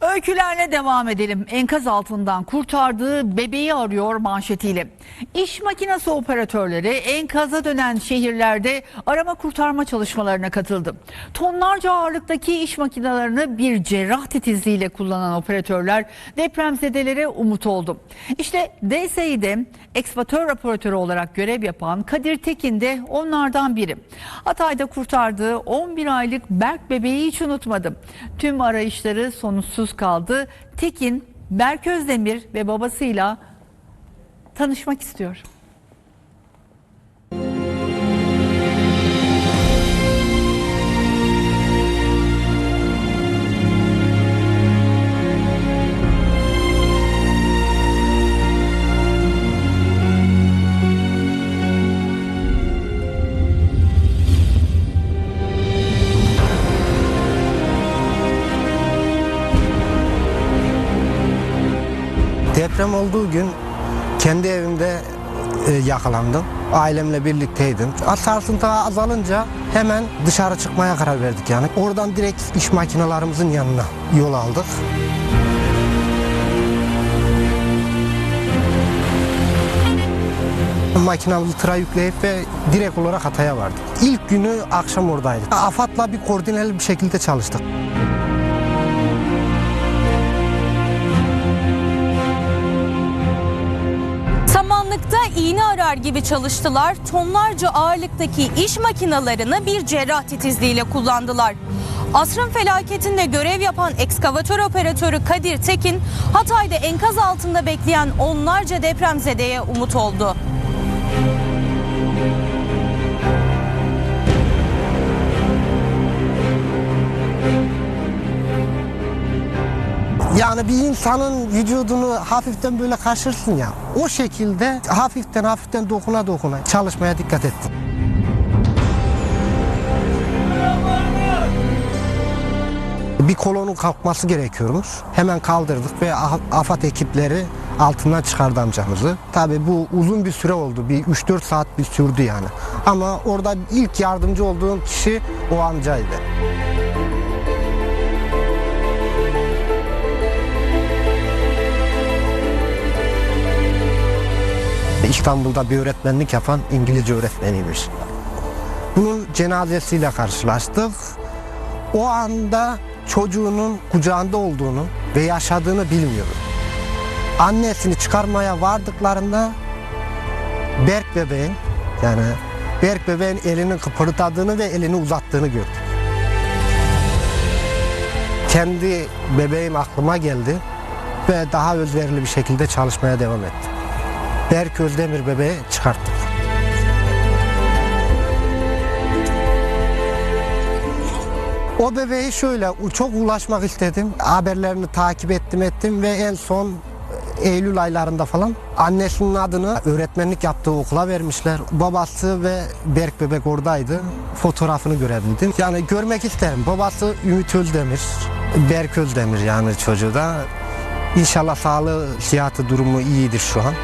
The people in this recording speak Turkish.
Öykülerle devam edelim. Enkaz altından kurtardığı bebeği arıyor manşetiyle. İş makinesi operatörleri enkaza dönen şehirlerde arama kurtarma çalışmalarına katıldı. Tonlarca ağırlıktaki iş makinelerini bir cerrah titizliğiyle kullanan operatörler depremzedelere umut oldu. İşte DSİ'de ekskavatör operatörü olarak görev yapan Kadir Tekin de onlardan biri. Hatay'da kurtardığı 11 aylık Berk bebeği hiç unutmadım. Tüm arayışları sonuçsuz kaldı. Tekin, Berk Özdemir ve babasıyla tanışmak istiyor. Deprem olduğu gün kendi evimde e, yakalandım. Ailemle birlikteydim. Sarsıntı azalınca hemen dışarı çıkmaya karar verdik yani. Oradan direkt iş makinalarımızın yanına yol aldık. Makinamızı tıra yükleyip ve direkt olarak Hatay'a vardık. İlk günü akşam oradaydık. AFAD'la bir koordineli bir şekilde çalıştık. Samanlıkta iğne arar gibi çalıştılar. Tonlarca ağırlıktaki iş makinalarını bir cerrah titizliğiyle kullandılar. Asrın felaketinde görev yapan ekskavatör operatörü Kadir Tekin, Hatay'da enkaz altında bekleyen onlarca depremzedeye umut oldu. Yani bir insanın vücudunu hafiften böyle kaşırsın ya. O şekilde hafiften hafiften dokuna dokuna çalışmaya dikkat ettim. Bir kolonun kalkması gerekiyormuş. Hemen kaldırdık ve AFAD ekipleri altından çıkardı amcamızı. Tabii bu uzun bir süre oldu. Bir 3-4 saat bir sürdü yani. Ama orada ilk yardımcı olduğum kişi o amcaydı. İstanbul'da bir öğretmenlik yapan İngilizce öğretmeniymiş. Bunun cenazesiyle karşılaştık. O anda çocuğunun kucağında olduğunu ve yaşadığını bilmiyorum. Annesini çıkarmaya vardıklarında Berk bebeğin yani Berk bebeğin elini kıpırdatadığını ve elini uzattığını gördüm. Kendi bebeğim aklıma geldi ve daha özverili bir şekilde çalışmaya devam ettim. Berk Özdemir bebeği çıkarttık. O bebeği şöyle çok ulaşmak istedim. Haberlerini takip ettim ettim ve en son Eylül aylarında falan annesinin adını öğretmenlik yaptığı okula vermişler. Babası ve Berk bebek oradaydı. Fotoğrafını görebildim. Yani görmek isterim. Babası Ümit Özdemir, Berk Özdemir yani çocuğu da. İnşallah sağlığı, sıhhati durumu iyidir şu an.